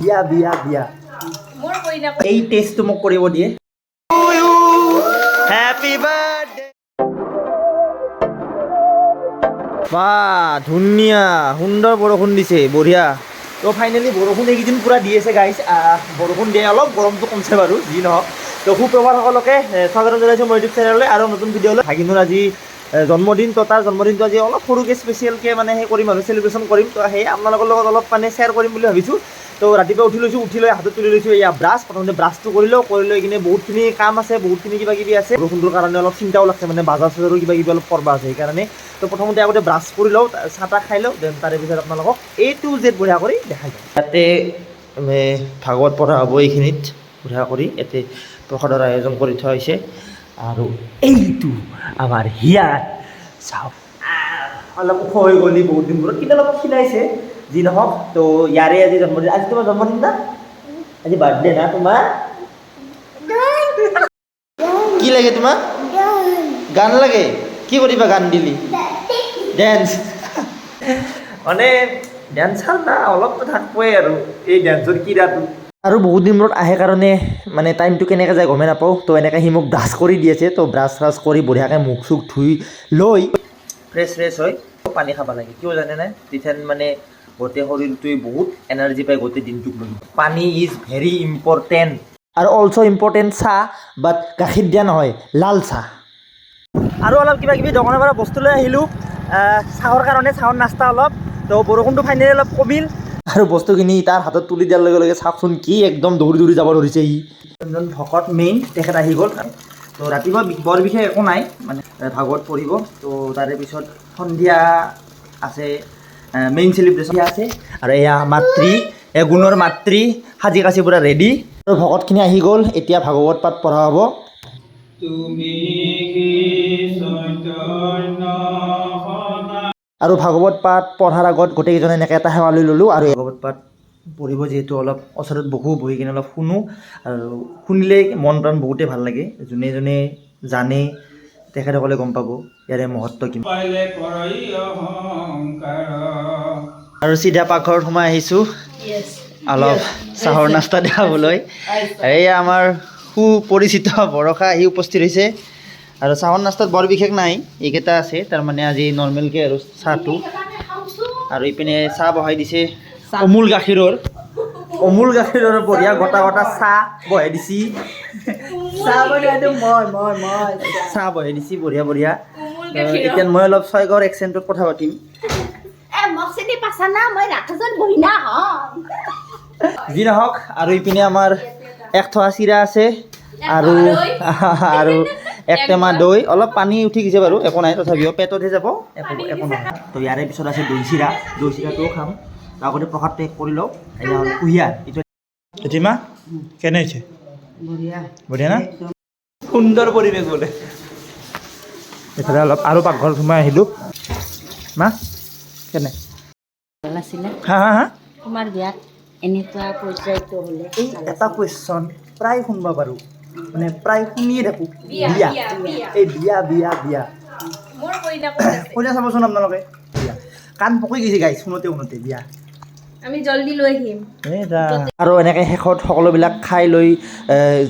বিয়া মোৰ কইনা এই টেষ্টটো মোক কৰিব দিয়ে। হেপী বাৰ্থডে বা ধুনীয়া সুন্দৰ বৰষুণ দিছে বঢ়িয়া। তো ফাইনেলি বৰষুণ এইকেইদিন পূৰা দি আছে গাইছ বৰষুণ দিয়ে অলপ গৰমটো কমছে বাৰু যি নহওক। তো সুপ্ৰভাত সকলোকে স্বাগতম জনাইছোঁ মোৰ ইউটিউব চেনেললৈ আৰু নতুন ভিডিঅ'লৈ ভাগিনৰ আজি জন্মদিন, তো তাৰ জন্মদিনটো আজি অলপ সৰুকৈ স্পেচিয়েলকৈ মানে সেই কৰিম আৰু চেলিব্ৰেশ্যন কৰিম। তো সেই আপোনালোকৰ লগত অলপ মানে শ্বেয়াৰ কৰিম বুলি ভাবিছোঁ। তো ৰাতিপুৱা উঠি লৈছোঁ, উঠি লৈ হাতত তুলি লৈছোঁ এয়া ব্ৰাছ প্ৰথমতে ব্ৰাছটো কৰি লওঁ, কৰি লৈ কিনে বহুতখিনি কাম আছে, বহুতখিনি কিবা কিবি আছে। বৰষুণটোৰ কাৰণে অলপ চিন্তাও লাগছে মানে বাজাৰ চাজাৰো কিবা কিবি অলপ কৰবা আছে, সেইকাৰণে। তো প্ৰথমতে আগতে ব্ৰাছ কৰি লওঁ চাহ খাই লওঁ দেন তাৰে পিছত আপোনালোকক এ টু জেড বঢ়িয়া কৰি দেখাই যাম ইয়াতে ভাগৱত পঢ়া হ'ব এইখিনিত। বঢ়িয়া কৰি ইয়াতে প্ৰসাদৰ আয়োজন কৰি থোৱা হৈছে। আৰু এইটো আমাৰ হিয়াত চাওক অলপ ওখ হৈ গ'লি বহুত দিনবোৰত কিন্তু অলপ ক্ষীণাইছে যি নহওক তো ইয়াৰে আজি জন্মদিন। আজি তোমাৰ জন্মদিন না? আজি বাৰ্থডে না তোমাৰ? কি লাগে তোমাক গান লাগে। কি কৰিবা গান দিলি? ডেন্স মানে ডেন্সাৰ না অলপতো থাকবই আৰু। এই ডেন্সৰ কিৰাটো। আৰু বহুত দিন মূৰত আহে কাৰণে মানে টাইমটো কেনেকৈ যায় গমেই নাপাওঁ। তো এনেকৈ সি মোক ব্ৰাছ কৰি দি আছে, তো ব্ৰাছ চ্ৰাছ কৰি বঢ়িয়াকৈ মুখ চুখ ধুই লৈ ফ্ৰেছ ফ্ৰেছ হৈ পানী খাব লাগে। কিয় জানেনে তেতিয়া মানে গোটেই শৰীৰটোৱে বহুত এনাৰ্জি পায় গোটেই দিনটোক লৈ। পানী ইজ ভেৰি ইম্পৰ্টেণ্ট আৰু অলছ' ইম্পৰ্টেণ্ট চাহ বাট গাখীৰ দিয়া নহয়, লাল চাহ। আৰু অলপ কিবা কিবি দোকানৰ পৰা বস্তু লৈ আহিলোঁ। চাহৰ কাৰণে চাহৰ নাস্তা অলপ, তো বৰষুণটো ফাইনেলি অলপ কমিল। আৰু বস্তুখিনি তাৰ হাতত তুলি দিয়াৰ লগে লগে চাওকচোন কি একদম দৌৰি দৌৰি যাব ধৰিছে সি যোনজন ভকত মেইন তেখেত আহি গ'ল। তো ৰাতিপুৱা বৰ বিশেষ একো নাই মানে ভাগৱত পঢ়িব। তো তাৰে পিছত সন্ধিয়া আছে মেইন চেলিব্ৰেশ্যন আছে। আৰু এয়া মাতৃ এ গুণৰ মাতৃ সাজি কাচি পূৰা ৰেডি আৰু ভকতখিনি আহি গ'ল এতিয়া ভাগৱত পাঠ পঢ়া হ'ব। তুমি আৰু ভাগৱত পাঠ পঢ়াৰ আগত গোটেইকেইজনে এনেকৈ এটা সেৱা লৈ ল'লোঁ আৰু ভাগৱত পাঠ পঢ়িব যিহেতু অলপ ওচৰত বহোঁ বহি কিনে অলপ শুনো আৰু শুনিলেই মন প্ৰাণ বহুতেই ভাল লাগে। যোনে যোনে জানে তেখেতসকলে গম পাব ইয়াৰে মহত্ব কিমান। আৰু চিধা পাকঘৰত সোমাই আহিছোঁ। অলপ চাহৰ নাস্তা দেখাবলৈ এয়া আমাৰ সুপৰিচিত বৰষা আহি উপস্থিত হৈছে। আৰু চাহৰ নাস্তাত বৰ বিশেষ নাই এইকেইটা আছে তাৰমানে আজি নৰ্মেলকৈ আৰু চাহটো। আৰু ইপিনে চাহ বহাই দিছে অমূল গাখীৰৰ। অমূল গাখীৰৰ বঢ়িয়া গোটা গোটা চাহ বহাই দিছি। চাহ বঢ়িয়াটো মই মই মই। চাহ বহাই দিছি বঢ়িয়া বঢ়িয়া। এতিয়া মই অলপ ছয়গড় এক্সেণ্টত কথা পাতিম। যি নহওক আৰু ইপিনে আমাৰ এক থোৱা চিৰা আছে। আৰু আৰু এক টেমা দৈ অলপ পানী উঠি গৈছে বাৰু একো নাই তথাপিও পেটতহে যাব একো একো নহয়। তো ইয়াৰে পিছত আছে দৈ চিৰা দৈ চিৰাটোও খাম। আগতে প্ৰসাদ পেক কৰি লওঁ এয়া হ'ল কুঁহিয়াৰ। এইটো জেঠিমা কেনে হৈছে? বঢ়িয়া। না? সুন্দৰ পৰিৱেশ বোলে। এইফালে অলপ আৰু পাকঘৰত সোমাই আহিলোঁ। মা কেনে? হা হা হা? তোমাৰ বিয়াত এনেকুৱা পৰ্যায়টো হ'লে এই এটা কুৱেশ্যন প্ৰায় শুনিব পাৰোঁ। মানে প্ৰায় শুনিয়ে থাকোঁ। বিয়া। এই বিয়া বিয়া বিয়া। কইনা চাবচোন আপোনালোকে। বিয়া। কাণ পকি গৈছে গাই শুনোতে শুনোতে বিয়া। আমি জল্দি লৈ আহিম। আৰু এনেকৈ শেষত সকলোবিলাক খাই লৈ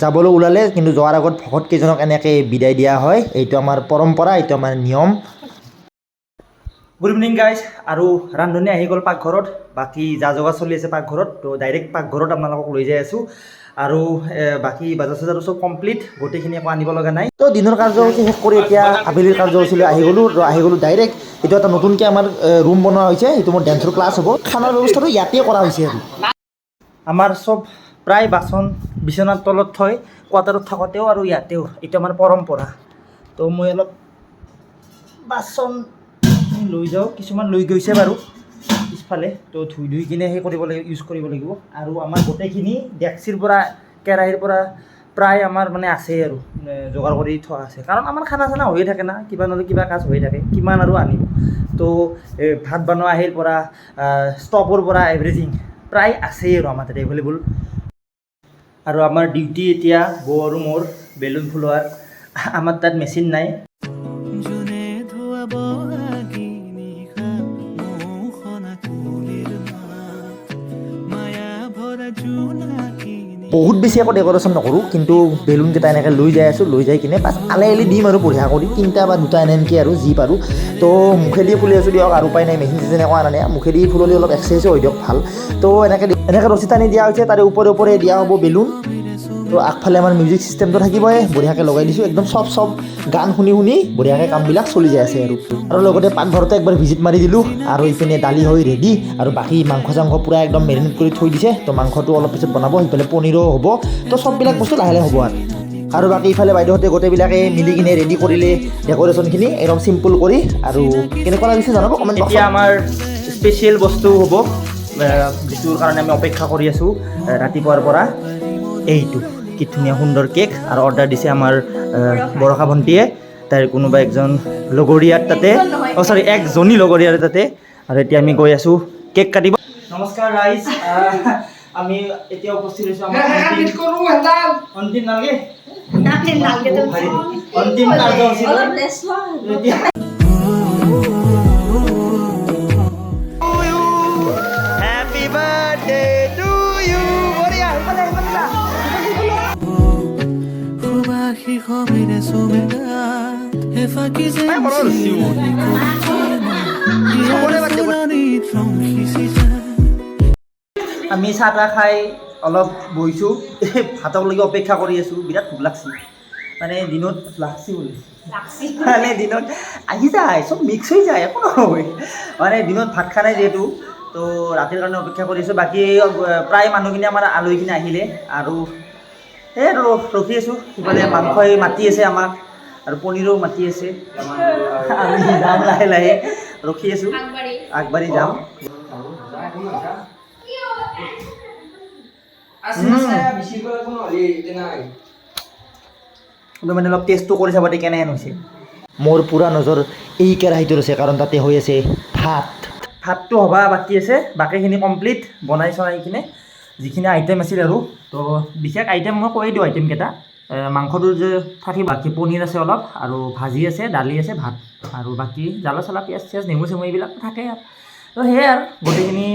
যাবলৈ ওলালে কিন্তু যোৱাৰ আগত ভকতকেইজনক এনেকৈ বিদায় দিয়া হয়। এইটো আমাৰ পৰম্পৰা এইটো আমাৰ নিয়ম। গুড ইভিনিং গাইজ আৰু ৰান্ধনি আহি গ'ল পাকঘৰত। বাকী যা যোগাৰ চলি আছে পাকঘৰত তো ডাইৰেক্ট পাকঘৰত আপোনালোকক লৈ যাই আছোঁ। আৰু বাকী বাজাৰ চাজাৰো চব কমপ্লিট গোটেইখিনি একো আনিব লগা নাই। তো দিনৰ কাৰ্যসূচী শেষ কৰি এতিয়া আবেলিৰ কাৰ্যসূচীলৈ আহি গ'লোঁ আহি গ'লোঁ ডাইৰেক্ট এইটো এটা নতুনকৈ আমাৰ ৰুম বনোৱা হৈছে সেইটো মোৰ ডেন্সৰ ক্লাছ হ'ব। খানাৰ ব্যৱস্থাটো ইয়াতে কৰা হৈছে আৰু। আমাৰ চব প্ৰায় বাচন বিচনাৰ তলত থৈ কোৱাৰ্টাৰত থাকোঁতেও আৰু ইয়াতেও। এইটো আমাৰ পৰম্পৰা। তো মই অলপ বাচন লৈ যাওঁ কিছুমান লৈ গৈছে বাৰু। পিছফালে। তো ধুই ধুই কিনে সেই কৰিব লাগিব ইউজ কৰিব লাগিব। আৰু আমাৰ গোটেইখিনি ডেক্সিৰ পৰা, কেৰাহীৰ পৰা প্ৰায় আমাৰ মানে আছেই আৰু মানে যোগাৰ কৰি থোৱা আছে। কাৰণ আমাৰ খানা চানা হৈয়ে থাকে না, কিবা নহ'লে কিবা কাজ হৈয়ে থাকে, কিমান আৰু আনিম। তো ভাত বনোৱা আহিৰ পৰা ষ্টপৰ পৰা এভৰিথিং প্ৰায় আছেই আৰু আমাৰ তাতে এভেইলেবল আৰু আমাৰ ডিউটি এতিয়া বৌ আৰু মোৰ বেলুন ফুলোৱাৰ, আমাৰ তাত মেচিন নাই। বহুত বেছি একো ডেক'ৰেশ্যন নকৰোঁ, কিন্তু বেলুনকেইটা এনেকৈ লৈ যাই আছোঁ, লৈ যাই কিনে বাছ আলে আলি দিম আৰু বঢ়িয়া কৰি, তিনিটা বা দুটা এনে এনেকৈ আৰু যি পাৰোঁ তো মুখেদি ফুলি আছোঁ দিয়ক, আৰু উপায় নাই মেচিন চেচিন একো আনা নাই মুখেদি ফুললি অলপ এক্সাৰচাইজো হৈ দিয়ক, ভালো। তো এনেকৈ এনেকৈ ৰছী টানি দিয়া হৈছে, তাৰে ওপৰে ওপৰে দিয়া হ'ব বেলুন তো আগফালে আমাৰ মিউজিক চিষ্টেমটো থাকিবই বঢ়িয়াকৈ লগাই দিছোঁ একদম চব চব গান শুনি শুনি বঢ়িয়াকৈ কামবিলাক চলি যাই আছে আৰু। আৰু লগতে পাকঘৰতে একবাৰ ভিজিট মাৰি দিলোঁ আৰু ইপিনে দালি হৈ ৰেডি আৰু বাকী মাংস চাংস পূৰা একদম মেৰিনেট কৰি থৈ দিছে তো মাংসটো অলপ পিছত বনাব সিফালে পনীৰো হ'ব তো চববিলাক বস্তু লাহে লাহে হ'ব আৰু। আৰু বাকী ইফালে বাইদেউহঁতে গোটেইবিলাকে মিলি কিনে ৰেডি কৰিলে ডেক'ৰেশ্যনখিনি একদম চিম্পুল কৰি আৰু কেনেকুৱা লাগিছে জনাব কমেণ্ট এতিয়া আমাৰ স্পেচিয়েল বস্তু হ'ব যিটোৰ কাৰণে আমি অপেক্ষা কৰি আছোঁ ৰাতিপুৱাৰ পৰা এইটো। ধুনীয়া সুন্দৰ কেক আৰু অৰ্ডাৰ দিছে আমাৰ বৰষা ভণ্টীয়ে তাইৰ কোনোবা একজন লগৰীয়াৰ তাতে। অঁ চৰি একজনী লগৰীয়াৰ তাতে। আৰু এতিয়া আমি গৈ আছোঁ কেক কাটিব। নমস্কাৰ ৰাইজ। আমি এতিয়া উপস্থিত হৈছোঁ অন্তিম অন্তিম নালাগে। অন্তিম কাৰ্যসূচী আমি চাহ তাহ খাই অলপ বহিছোঁ। ভাতক লাগি অপেক্ষা কৰি আছোঁ বিৰাট ভোক লাগছি। মানে দিনত লাগছি বুলি। মানে দিনত আহি যায় চব মিক্স হৈ যায় একো নহয়। মানে দিনত ভাত খোৱা নাই যিহেতু তো ৰাতিৰ কাৰণে অপেক্ষা কৰি আছোঁ। বাকী প্ৰায় মানুহখিনি আমাৰ আলহীখিনি আহিলে আৰু সেই আৰু ৰখি আছোঁ। সিফালে মাংসই মাতি আছে আমাক। আৰু পনীৰো মাতি আছে। আমি যাম লাহে লাহে ৰখি আছোঁ। আগবাঢ়ি। যাম। কিন্তু মানে অলপ টেষ্টটো কৰি চাব দিয়ে কেনেহেন হৈছে। মোৰ পূৰা নজৰ এই কেৰাহীটোত আছে কাৰণ তাতে হৈ আছে ভাত। ভাতটো হ'বা বাকী আছে বাকীখিনি কমপ্লিট বনাই চনাই কিনে যিখিনি আইটেম আছিল আৰু। তো বিশেষ আইটেম মই কৈ দিওঁ আইটেমকেইটা মাংসটো যে থাকিব বাকী পনীৰ আছে অলপ, আৰু ভাজি আছে, দালি আছে, ভাত, আৰু বাকী জ্বালা চালা, পিঁয়াজ চিয়াজ, নেমু চেমু এইবিলাক থাকে আৰু। তো সেয়াই আৰু, গোটেইখিনি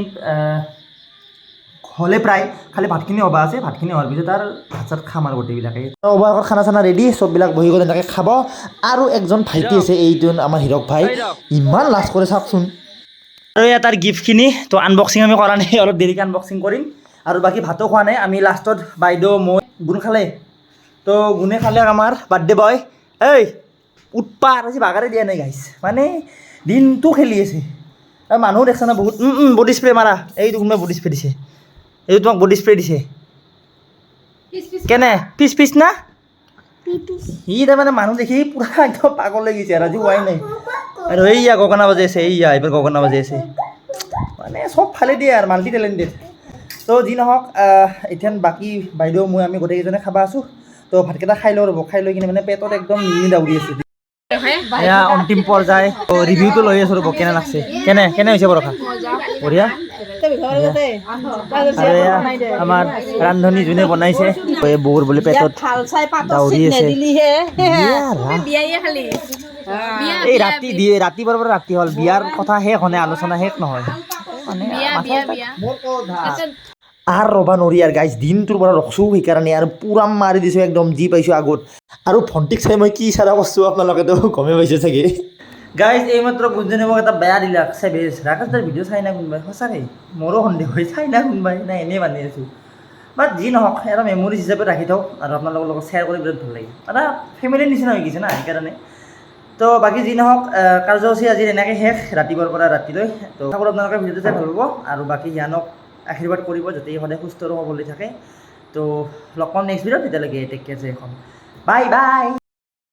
হ'লে প্ৰায় খালি ভাতখিনি হ'বা আছে, ভাতখিনি হোৱাৰ পিছত আৰু ভাত চাত খাম আৰু গোটেইবিলাকে। অবাকত খানা চানা ৰেডি চববিলাক বহি গ'লে এনেকৈ খাব। আৰু একজন ভাইটি আছে এইটো আমাৰ হীৰক ভাই, ইমান লাজ কৰে চাওকচোন। আৰু এয়া তাৰ গিফ্টখিনি তো আনবক্সিং আমি কৰা নাই, অলপ দেৰিকৈ আনবক্সিং কৰিম। আৰু বাকী ভাতো খোৱা নাই, আমি লাষ্টত বাইদেউ, মই গুণ খালে। তো গুণে খালে আমাৰ বাৰ্থডে বয়। এই উৎপাত আজি বাগাৰে দিয়া নাই গাইছ মানে দিনটো খেলি আছে। আৰু মানুহ দেখছে না বহুত বডি স্প্ৰে মাৰা। এইটো কোনোবাই বডি স্প্ৰে দিছে। এইটো তোমাক বডি স্প্ৰে দিছে। কেনে? পিচ পিচ না? সি তাৰমানে মানুহ দেখি পূৰা একদম পাগল লাগি গৈছে আৰু আজি হোৱাই নাই। আৰু এইয়া গগনা বাজি আছে এইয়া এইবাৰ গগনা বাজি আছে। মানে চব ফালে দিয়ে আৰু মাল্টি টেলেণ্টেড তো যি নহওক এতিয়া বাকী বাইদেউ মই আমি গোটেইকেইজনে খাব আছোঁ। তো ভাতকেইটা খাই লওঁ ৰ'ব। খাই লৈ কিনে মানে পেটত একদম মিনি দাউৰি আছে। এয়া অন্তিম পৰ্যায়। ৰিভিউটো লৈ আছোঁ ৰ'ব কেনে লাগছে? কেনে কেনে হৈছে বৰষা? বঢ়িয়া? আৰু এয়া আমাৰ ৰান্ধনী যোনে বনাইছে বৌৰ বোলে পেটত দাউৰি আছে। ইয়া এই ৰাতি দিয়ে ৰাতিপুৱাৰ পৰা ৰাতি হ'ল। বিয়াৰ কথা শেষ হোৱা নাই আলোচনা শেষ নহয়। আৰু ৰ'বা নৰি আৰু গাইজ দিনটোৰ পৰা ৰখছোঁ সেইকাৰণে আৰু পূৰা মাৰি দিছোঁ একদম, যি পাইছোঁ আগত। আৰু ভণ্টিক চাই মই কি ইচাৰা কৰিছোঁ আপোনালোকেতো গমেই পাইছে চাগে। গাইজ এইমাত্ৰ গুঞ্জনে মোক এটা বেয়া দিলাক চেভেজ ৰাকেশ দাৰ ভিডিঅ' চাই না কোনোবাই? সঁচাকৈ? মোৰো সন্দেহ হয়, চাই না কোনোবাই? নাই, এনেই মানি আছোঁ। বাট যি নহওক, এটা মেমৰিজ হিচাপে ৰাখি থওক আৰু আপোনালোকৰ লগত শ্বেয়াৰ কৰি বিৰাট ভালো লাগে এটা ফেমিলিৰ নিচিনা হৈ গৈছে না, সেইকাৰণে। তো বাকী যি নহওক কাৰ্যসূচী আজি এনেকৈ শেষ, ৰাতিপুৱাৰ পৰা ৰাতিলৈ। তো আপোনালোকে ভিডিঅ'টো চাই ভালো পাব আৰু বাকী জ্ঞানক আশীৰ্বাদ কৰিব যাতে সদায় সুস্থ আৰু সবল হৈ থাকে। তো পাম নেক্সট ভিডিঅ'ত তেতিয়ালৈকে টেক কেয়াৰ এখন বাই বাই